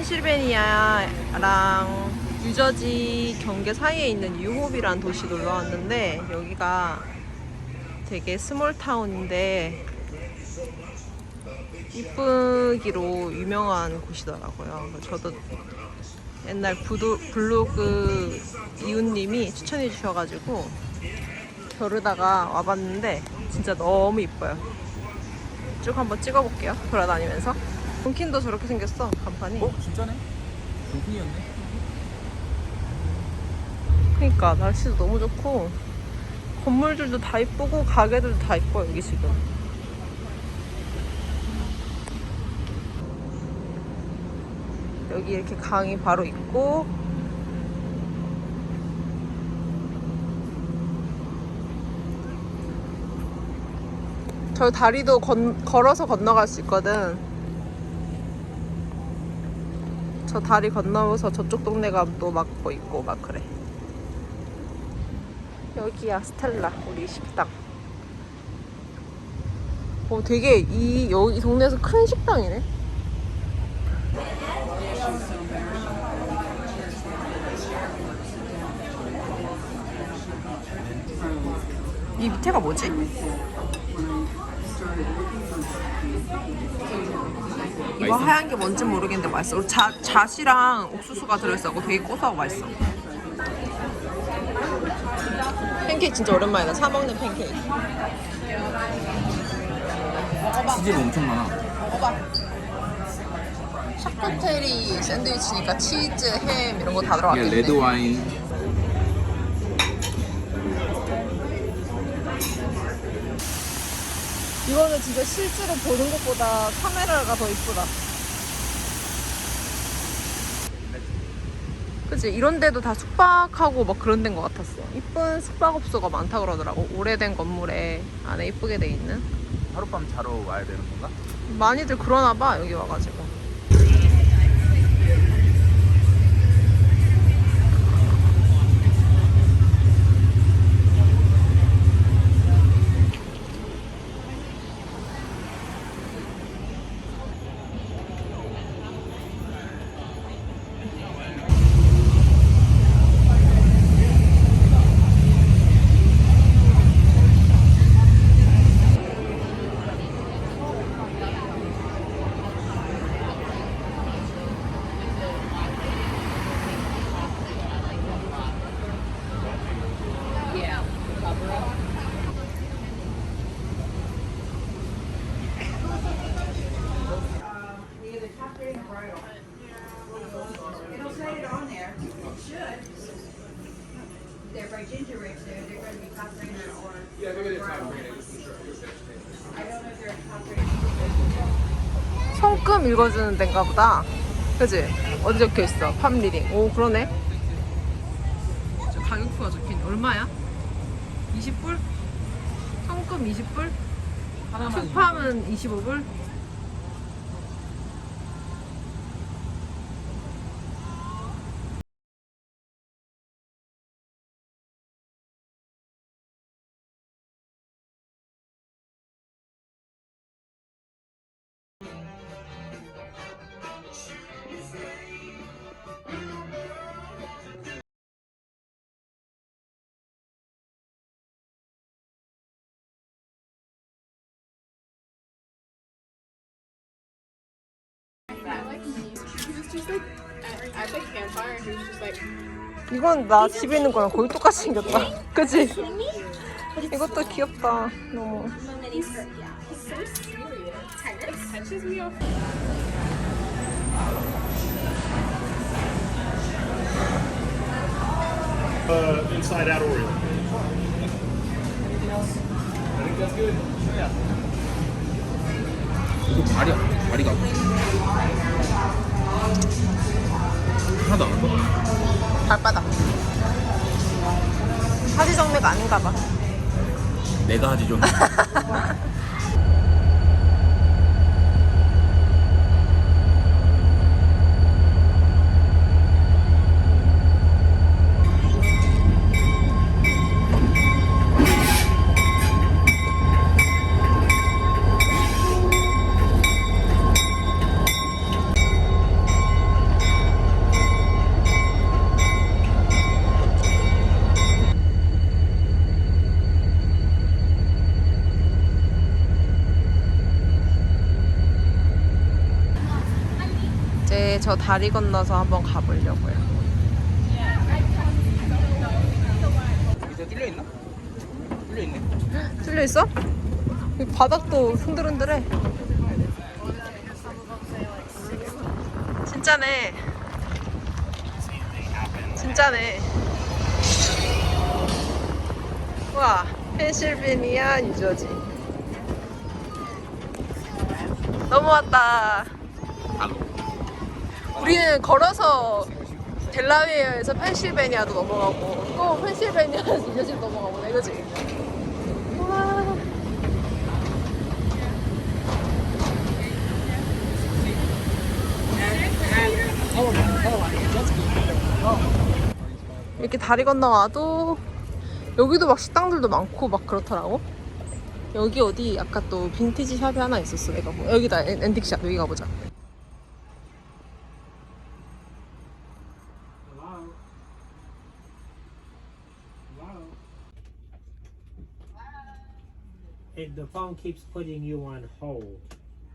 펜실베니아랑 뉴저지 경계 사이에 있는 유홉이라는 도시 놀러 왔는데 여기가 되게 스몰 타운인데 이쁘기로 유명한 곳이더라고요. 저도 옛날 부도, 블로그 이웃님이 추천해 주셔가지고 겨르다가 와봤는데 진짜 너무 이뻐요. 쭉 한번 찍어볼게요. 돌아다니면서. 돈킨도 저렇게 생겼어, 간판이. 어? 진짜네? 동fin이었네 그러니까 날씨도 너무 좋고 건물들도 다 이쁘고 가게들도 다 이뻐 여기 지금. 여기 이렇게 강이 바로 있고 저 다리도 건, 걸어서 건너갈 수 있거든. 저 다리 건너서 저쪽 동네 가면 또 막고 있고 막 그래. 여기야 스텔라 우리 식당. 어 되게 이 여기 동네에서 큰 식당이네. 이 밑에가 뭐지? 이거 하얀 게 뭔지 모르겠는데 맛있어. 자, 잣이랑 옥수수가 들어있어고 되게 고소하고 맛있어. 팬케이크 진짜 오랜만이다. 사 먹는 팬케이크. 치즈가 엄청 많아 먹어봐. 샤코테리 샌드위치니까 치즈, 햄 이런 거 다 들어갔겠네. 레드 와인 이거는 진짜 실제로 보는 것보다 카메라가 더 이쁘다. 그치 이런 데도 다 숙박하고 막 그런 데인 것 같았어. 이쁜 숙박업소가 많다 그러더라고. 오래된 건물에 안에 이쁘게 돼 있는. 하룻밤 자러 와야 되는 건가? 많이들 그러나 봐 여기 와가지고. 성금 읽어주는 데인가 보다. 그지? 어디 적혀 있어? 팜 리딩. 오, 그러네. 저 가격표가 적혀있네. 얼마야? 20불? 성금 20불? 하나만 투팜은 25불? 이건 나 집에 있는 거랑 거의 똑같이 생겼다. 그지? 이것도 귀엽다. 너무. He's so serious. It touches me off. uh, inside out Oreo. 이거 다리 다리가 하나도 안 아파 발바닥. 하지 정맥 아닌가 봐. 내가 하지 좀 저 다리 건너서 한번 가보려고요. 이제 뚫려 있나? 뚫려 있네. 뚫려 있어? 이 바닥도 흔들흔들해. 진짜네. 진짜네. 와, 펜실베니아 뉴저지. 넘어왔다. 우리는 걸어서 델라웨어에서 펜실베니아도 넘어가고 또 펜실베니아에서 뉴저지도 넘어가고 네 그지? 와. 이렇게 다리 건너와도 여기도 막 식당들도 많고 막 그렇더라고. 여기 어디 아까 또 빈티지 샵이 하나 있었어 내가 뭐 여기다 엔- 앤틱샵 여기 가보자. The phone keeps putting you on hold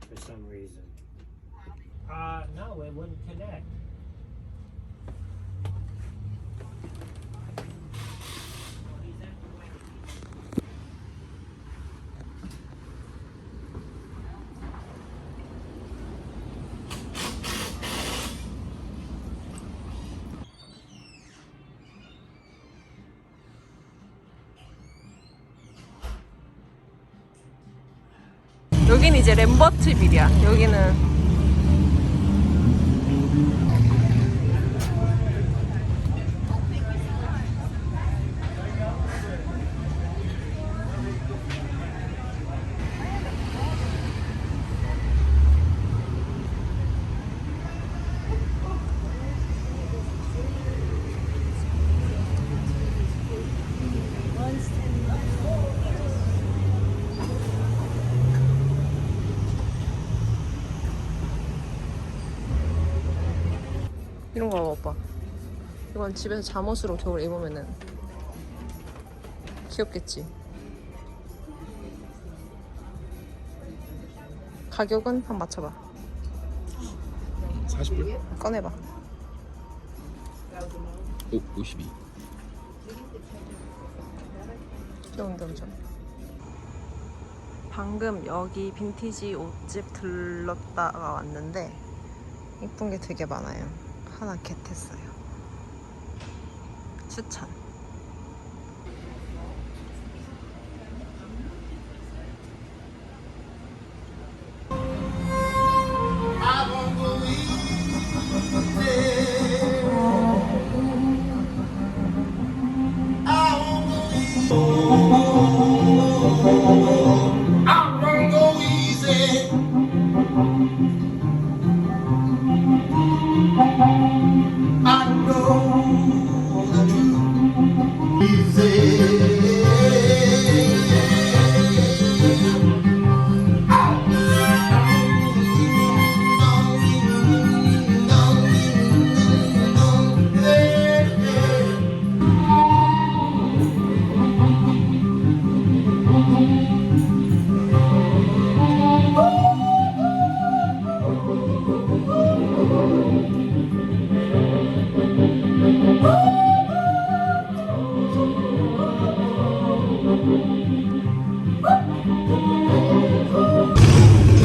for some reason. Uh, no, it wouldn't connect. 여긴 이제 램버트 빌이야. 여기는 이런 거 봐봐. 오빠. 이건 집에서 잠옷으로 겨울 입으면은 귀엽겠지. 가격은 한번 맞춰봐. 40불? 꺼내봐. 오, 52. 귀여운데 엄청. 방금 여기 빈티지 옷집 들렀다가 왔는데 이쁜 게 되게 많아요. 하나 겟했어요. 추천.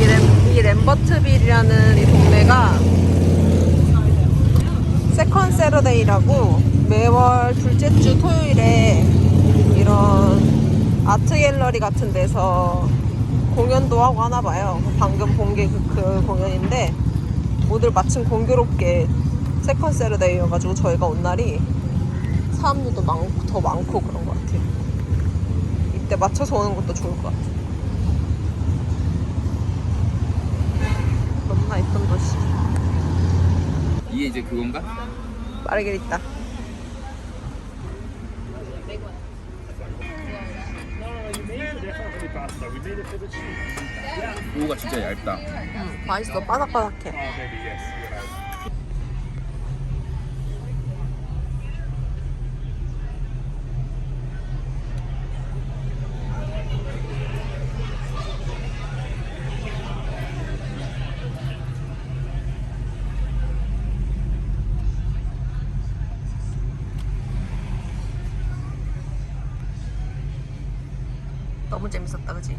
이, 램, 이 램 버트빌이라는 이 동네가 세컨 세러데이라고 매월 둘째 주 토요일에 이런 아트 갤러리 같은 데서 공연도 하고 하나 봐요. 방금 본 게 그, 그 공연인데 오늘 마침 공교롭게 세컨 세러데이여가지고 저희가 온 날이 사람들도 많고 더 많고 그런 이때 맞춰서 오는 것도 좋을 것 같아요. 너무나 예쁜 도시. 이게 이제 그건가? the cheese. 이거가 진짜 얇다. 응, 맛있어. 바삭바삭해. 너무 재밌었다, 그지?